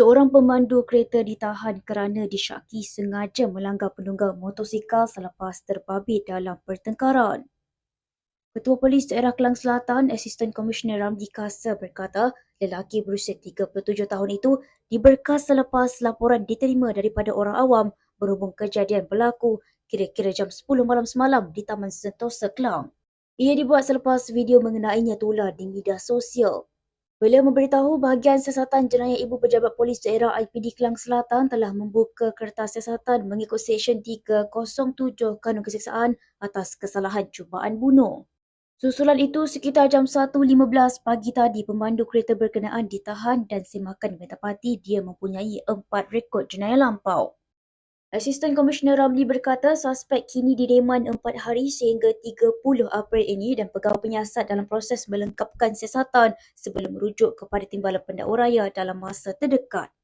Seorang pemandu kereta ditahan kerana disyaki sengaja melanggar penunggang motosikal selepas terbabit dalam pertengkaran. Ketua Polis Daerah Kelang Selatan, Asisten Komisioner Ramdi Kasa berkata, lelaki berusia 37 tahun itu diberkas selepas laporan diterima daripada orang awam berhubung kejadian berlaku kira-kira jam 10 malam semalam di Taman Sentosa Kelang. Ia dibuat selepas video mengenainya tular di media sosial. Beliau memberitahu bahagian siasatan jenayah Ibu Pejabat Polis Daerah IPD Kelang Selatan telah membuka kertas siasatan mengikut Seksyen 307 Kanun Keseksaan atas kesalahan cubaan bunuh. Susulan itu, sekitar jam 1.15 pagi tadi, pemandu kereta berkenaan ditahan dan semakan ditapati dia mempunyai empat rekod jenayah lampau. Asisten Komisioner Ramli berkata suspek kini direman 4 hari sehingga 30 April ini dan pegawai penyiasat dalam proses melengkapkan siasatan sebelum merujuk kepada Timbalan Pendakwah Raya dalam masa terdekat.